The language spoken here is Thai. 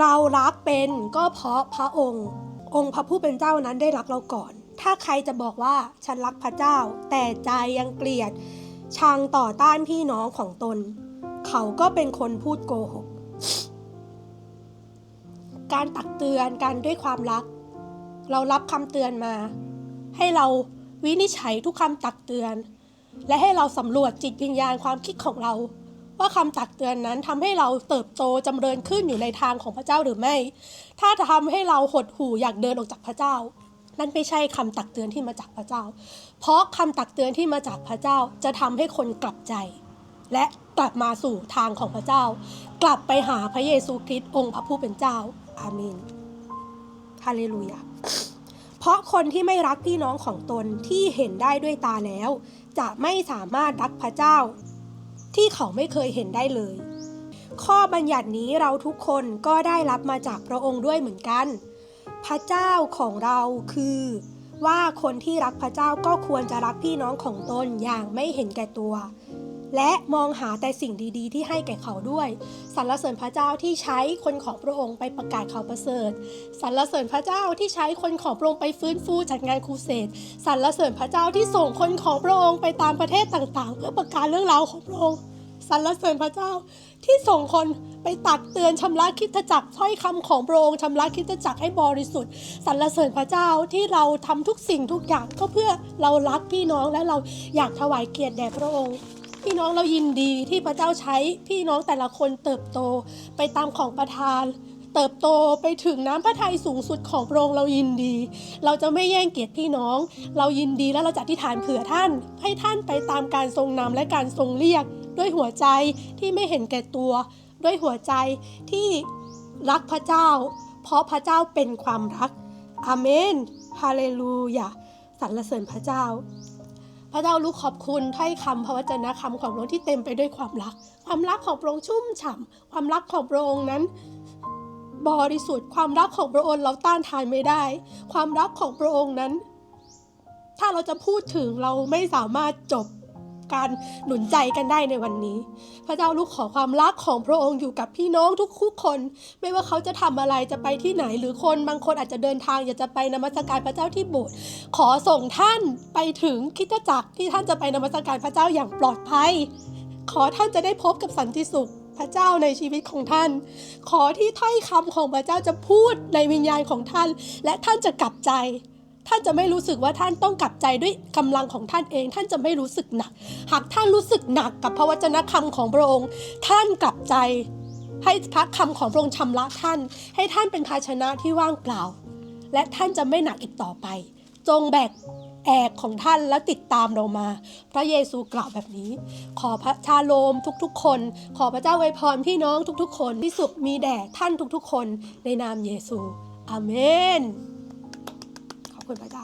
เรารักเป็นก็เพราะพระองค์ องค์พระผู้เป็นเจ้านั้นได้รักเราก่อน ถ้าใครจะบอกว่าฉันรักพระเจ้า แต่ใจยังเกลียด ชังต่อต้านพี่น้องของตน เขาก็เป็นคนพูดโกหก การตักเตือนกันด้วยความรัก เรารับคำเตือนมา ให้เราวินิจฉัยทุกคำตักเตือน และให้เราสำรวจจิตวิญญาณความคิดของเรา ว่าคำตักเตือนนั้นทำให้เราเติบโตจำเริญขึ้นอยู่ในทางของพระเจ้าหรือไม่ ถ้าทำให้เราหดหู่อยากเดินออกจากพระเจ้า นั่นไม่ใช่คำตักเตือนที่มาจากพระเจ้า เพราะคำตักเตือนที่มาจากพระเจ้าจะทำให้คนกลับใจ และกลับมาสู่ทางของพระเจ้า กลับไปหาพระเยซูคริสต์องค์พระผู้เป็นเจ้า อาเมนฮาเลลูยาเพราะคนที่ไม่รักพี่น้องของตนที่เห็นได้ด้วยตาแล้ว จะไม่สามารถรักพระเจ้า ที่เขาไม่เคยเห็นได้เลย ข้อบัญญัตินี้เราทุกคนก็ได้รับมาจากพระองค์ด้วยเหมือนกัน พระเจ้าของเราคือ ว่าคนที่รักพระเจ้าก็ควรจะรักพี่น้องของตนอย่างไม่เห็นแก่ตัว และมองหาแต่สิ่งดีๆ ที่ให้แก่เขาด้วยสรรเสริญพระเจ้าที่ใช้คนของพระองค์ไปประกาศข่าวประเสริฐสรรเสริญพระเจ้าที่ใช้คนของพระองค์ไปฟื้นฟูจัดงานครูเสดสรรเสริญพระเจ้าที่ส่งคนของพระองค์ไปตามประเทศต่างๆ เพื่อประกาศเรื่องราวของพระองค์สรรเสริญพระเจ้าที่ส่งคนไปตักเตือนชำระคิดจักรถ้อยคำของพระองค์ชำระคิดจักรให้บริสุทธิ์สรรเสริญพระเจ้าที่เราทำทุกสิ่งทุกอย่างก็เพื่อเรารักพี่น้องและเราอยากถวายเกียรติแด่พระองค์ พี่น้องเรายินดีที่พระเจ้าใช้พี่น้องแต่ละคนเติบโตไปตามของประทาน เติบโตไปถึงน้ำพระทัยสูงสุดของพระองค์เรายินดี เราจะไม่แย่งเกียรติพี่น้อง เรายินดีและเราจะอธิษฐานเผื่อท่าน ให้ท่านไปตามการทรงนำและการทรงเรียก ด้วยหัวใจที่ไม่เห็นแก่ตัว ด้วยหัวใจที่รักพระเจ้า เพราะพระเจ้าเป็นความรักอาเมนฮาเลลูยาสรรเสริญพระเจ้า พระเจ้ารู้ขอบคุณถ้อยคำพระวจนะคำของพระองค์ที่เต็มไปด้วยความรัก ความรักของพระองค์ชุ่มฉ่ำความรักของพระองค์นั้น บริสุทธิ์ความรักของพระองค์เราต้านทานไม่ได้ ความรักของพระองค์นั้น ถ้าเราจะพูดถึงเราไม่สามารถจบ การหนุนใจกันได้ในวันนี้ พระเจ้าลูกขอความรักของพระองค์อยู่กับพี่น้องทุกๆคน ไม่ว่าเขาจะทำอะไรจะไปที่ไหน หรือคนบางคนอาจจะเดินทางอยากจะไปนมัสการพระเจ้าที่โบสถ์ขอส่งท่านไปถึงคิดจักรที่ท่านจะไปนมัสการพระเจ้าอย่างปลอดภัย ขอท่านจะได้พบกับสันติสุขพระเจ้าในชีวิตของท่าน ขอที่ถ้อยคำของพระเจ้าจะพูดในวิญญาณของท่าน และท่านจะกลับใจ ท่านจะไม่รู้สึกว่าท่านต้องกลับใจด้วยกำลังของท่านเอง ท่านจะไม่รู้สึกหนัก หากท่านรู้สึกหนักกับพระวจนะคำของพระองค์ ท่านกลับใจ ให้พระคำของพระองค์ชำระท่าน ให้ท่านเป็นภาชนะที่ว่างเปล่า และท่านจะไม่หนักอีกต่อไป จงแบกแอกของท่านและติดตามเรามา พระเยซูกล่าวแบบนี้ ขอพระชาโลมทุกๆ คน ขอพระเจ้าไวพรพี่น้องทุกๆ คนที่สุขมีแด่ท่านทุกๆ คนในนามเยซู อาเมน 会白搭